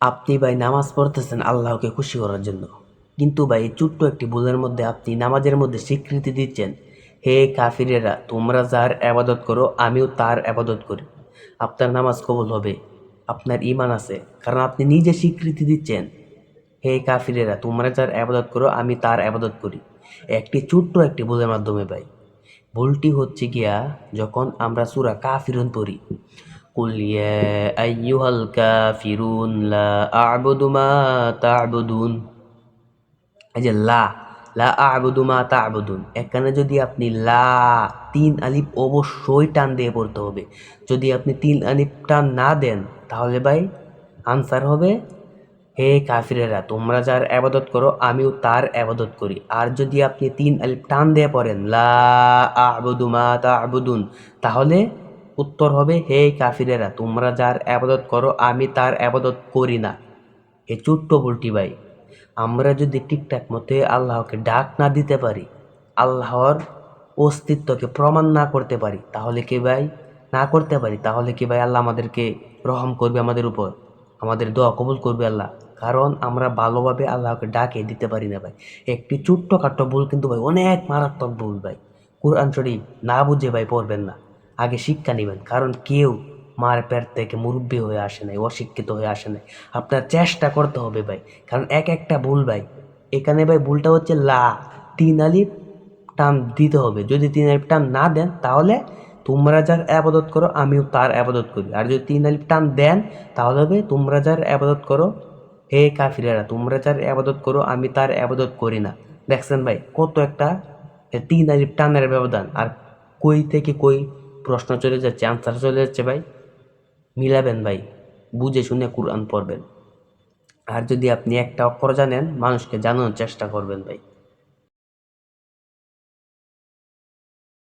আপনি ভাই নামাজ পড়তেছেন আল্লাহকে খুশি করার জন্য। কিন্তু ভাই ছোট্ট একটি ভুলের মধ্যে আপনি নামাজের মধ্যে স্বীকৃতি দিচ্ছেন। হে কাফিরেরা, তোমরা যার আবাদত করো, আমিও তার আবাদত করি। আপনার নামাজ কবল হবে, আপনার ইমান আছে, কারণ আপনি নিজে স্বীকৃতি দিচ্ছেন। হে কাফিরেরা, তোমরা যার আবাদত করো, আমি তার আবাদত করি। একটি ছোট্ট একটি ভুলের মাধ্যমে ভাই। ভুলটি হচ্ছে গিয়া, যখন আমরা সুরা কাফিরুন পড়ি قل يا أيها الكافرون لا أعبد ما تعبدون এই যে লা লা আবুদু মা তাবুদুন এখানে যদি আপনি লা তিন আলিফ অবশ্যই টান দিয়ে পড়তে হবে যদি আপনি তিন আলিফ টান না দেন তাহলে ভাই আনসার হবে হে কাফিরেরা তোমরা যার আবাদত করো আমিও তার আবাদত করি আর যদি আপনি তিন আলিফ টান দিয়ে পড়েন লা আবুদু মা তাবুদুন তাহলে উত্তর হবে, হে কাফিরেরা, তোমরা যার আবাদত করো, আমি তার আবাদত করি না। এ চুট্ট ভুলটি ভাই। আমরা যদি ঠিকঠাক মতে আল্লাহকে ডাক না দিতে পারি, আল্লাহর অস্তিত্বকে প্রমাণ না করতে পারি, তাহলে কি ভাই? না করতে পারি, তাহলে কি ভাই আল্লাহ আমাদেরকে রহম করবে আমাদের উপর? আমাদের দোয়া কবুল করবে আল্লাহ। কারণ আমরা ভালোভাবে আল্লাহকে ডাকে দিতে পারি না ভাই। একটি ছোট্ট খাট্ট ভুল কিন্তু ভাই, অনেক মারাত্মক ভুল ভাই। কোরআন শরীফ না বুঝে ভাই পড়বেন না। আগে শিক্ষা নেবেন। কারণ কেউ মার পেট থেকে মুরব্বী হয়ে আসে নাই, অশিক্ষিত হয়ে আসে নাই। আপনার চেষ্টা করতে হবে ভাই। কারণ এক একটা ভুল ভাই, এখানে ভাই ভুলটা হচ্ছে লা। তিন আলিফ টান দিতে হবে। যদি তিন আলিফ টান না দেন, তাহলে তোমরা যার আবাদত করো, আমিও তার আবাদত করি। আর যদি তিন আলিফ টান দেন, তাহলে হবে তোমরা যার আবাদত করো, হে কাফিরেরা, তোমরা যার আবাদত করো, আমি তার আবাদত করি না। দেখছেন ভাই, কত একটা তিন আলিফ টানের ব্যবধান। আর কই থেকে কই প্রশ্ন চলে যাচ্ছে আনসার চলে যাচ্ছে ভাই। মিলাবেন ভাই, বুঝে শুনে কোরআন পড়বেন। আর যদি আপনি একটা অক্ষর জানেন, মানুষকে জানানোর চেষ্টা করবেন ভাই।